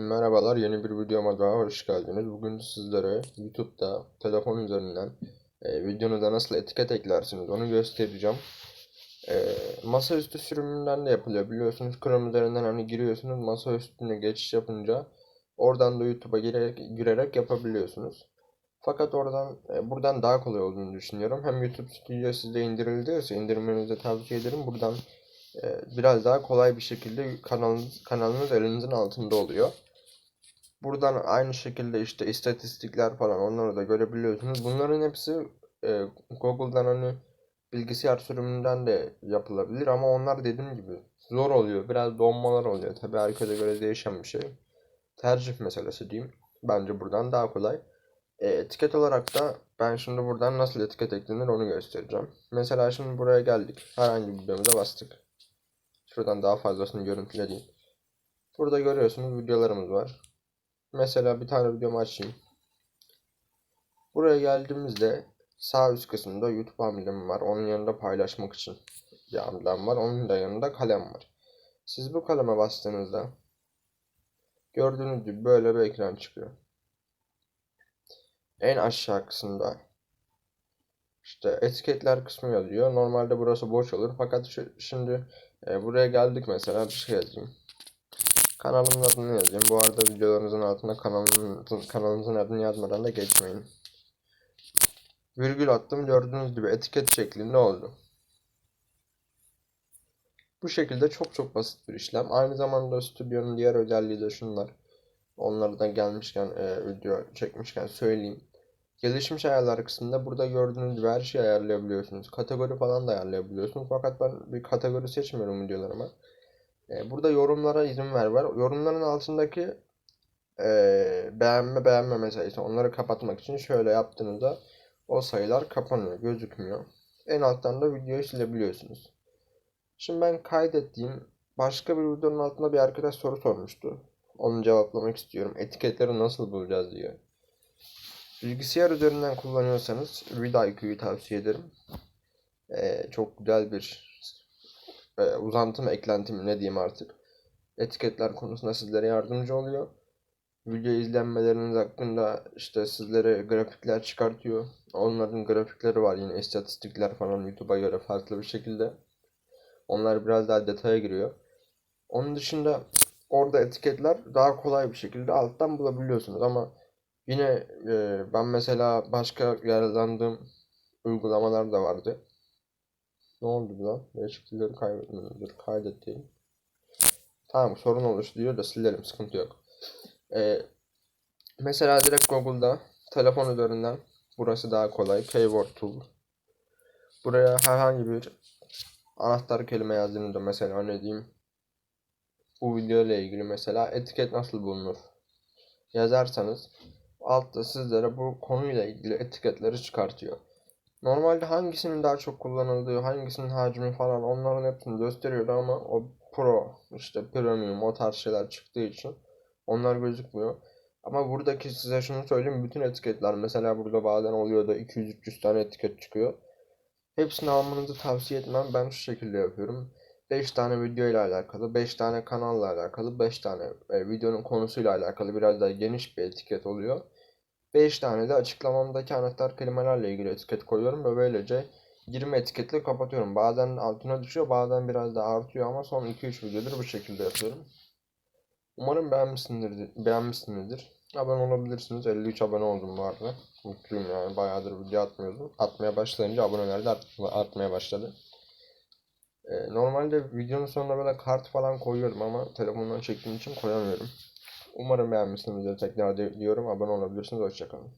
Merhabalar, yeni bir videoma daha hoş geldiniz. Bugün sizlere YouTube'da telefon üzerinden e, videonuza nasıl etiket eklersiniz onu göstereceğim. E, masaüstü sürümünden de yapılıyor. Biliyorsunuz Chrome üzerinden hani giriyorsunuz masa üstüne geçiş yapınca oradan da YouTube'a girerek, girerek yapabiliyorsunuz. Fakat oradan e, buradan daha kolay olduğunu düşünüyorum. Hem YouTube Studio sizde indirildiği indirmenizi tavsiye ederim. Buradan e, biraz daha kolay bir şekilde kanalınız, kanalınız elinizin altında oluyor. Buradan aynı şekilde işte istatistikler falan onları da görebiliyorsunuz. Bunların hepsi e, Google'dan hani bilgisayar sürümünden de yapılabilir ama onlar dediğim gibi zor oluyor. Biraz donmalar oluyor. Tabii herkese göre değişen bir şey. Tercih meselesi diyeyim. Bence buradan daha kolay. E, etiket olarak da ben şimdi buradan nasıl etiket eklenir onu göstereceğim. Mesela şimdi buraya geldik. Herhangi bir videomuza bastık. Şuradan daha fazlasını görüntüleyeyim. Burada görüyorsunuz videolarımız var. Mesela bir tane videomu açayım. Buraya geldiğimizde sağ üst kısımda YouTube amblemi var. Onun yanında paylaşmak için bir amblem var. Onun da yanında kalem var. Siz bu kaleme bastığınızda gördüğünüz gibi böyle bir ekran çıkıyor. En aşağı kısımda işte etiketler kısmı yazıyor. Normalde burası boş olur. Fakat şu, şimdi e, buraya geldik mesela bir şey yazayım. Kanalımın adını yazayım. Bu arada videolarınızın altına kanalınızın, kanalınızın adını yazmadan da geçmeyin. Virgül attım. Gördüğünüz gibi etiket şeklinde oldu. Bu şekilde çok çok basit bir işlem. Aynı zamanda stüdyonun diğer özelliği de şunlar. Onları da gelmişken e, video çekmişken söyleyeyim. Gelişmiş ayarlar kısmında burada gördüğünüz gibi her şeyi ayarlayabiliyorsunuz. Kategori falan da ayarlayabiliyorsunuz. Fakat ben bir kategori seçmiyorum videolarıma. Ee, burada yorumlara izin ver var. Yorumların altındaki e, beğenme beğenmeme sayısı onları kapatmak için şöyle yaptığınızda o sayılar kapanıyor, gözükmüyor. En alttan da videoyu silebiliyorsunuz. Şimdi ben kaydettiğim başka bir videonun altında bir arkadaş soru sormuştu. Onu cevaplamak istiyorum. Etiketleri nasıl bulacağız diye. Bilgisayar üzerinden kullanıyorsanız vidIQ'yu tavsiye ederim. Ee, çok güzel bir e, uzantı mı eklenti mi ne diyeyim artık. Etiketler konusunda sizlere yardımcı oluyor. Video izlenmeleriniz hakkında işte sizlere grafikler çıkartıyor. Onların grafikleri var yine istatistikler falan YouTube'a göre farklı bir şekilde. Onlar biraz daha detaya giriyor. Onun dışında orada etiketler daha kolay bir şekilde alttan bulabiliyorsunuz ama Yine e, ben mesela başka yararlandığım uygulamalar da vardı. Ne oldu lan? Değişiklikleri kaybetmedim. Dur kaydet. Tamam sorun oluştu diyor da silerim sıkıntı yok. E, mesela direkt Google'da telefon üzerinden burası daha kolay. Keyword Tool. Buraya herhangi bir anahtar kelime yazdığınızda mesela ne diyeyim bu video ile ilgili mesela etiket nasıl bulunur yazarsanız altta sizlere bu konuyla ilgili etiketleri çıkartıyor. Normalde hangisinin daha çok kullanıldığı, hangisinin hacmi falan onların hepsini gösteriyor ama o Pro, işte Premium o tarz şeyler çıktığı için onlar gözükmüyor. Ama buradaki size şunu söyleyeyim bütün etiketler mesela burada bazen oluyor da 200-300 tane etiket çıkıyor. Hepsini almanızı tavsiye etmem. Ben şu şekilde yapıyorum. 5 tane video ile alakalı, 5 tane kanalla alakalı, 5 tane e, videonun konusuyla alakalı biraz daha geniş bir etiket oluyor. 5 tane de açıklamamdaki anahtar kelimelerle ilgili etiket koyuyorum ve böylece 20 etiketle kapatıyorum. Bazen altına düşüyor, bazen biraz daha artıyor ama son 2-3 videodur bu şekilde yapıyorum. Umarım beğenmişsinizdir. beğenmişsinizdir. Abone olabilirsiniz. 53 abone oldum bu arada. Mutluyum yani. Bayağıdır video atmıyordum. Atmaya başlayınca aboneler de art artmaya başladı. Ee, normalde videonun sonuna böyle kart falan koyuyorum ama telefondan çektiğim için koyamıyorum. Umarım beğenmişsinizdir. Tekrar diyorum. Abone olabilirsiniz. Hoşçakalın.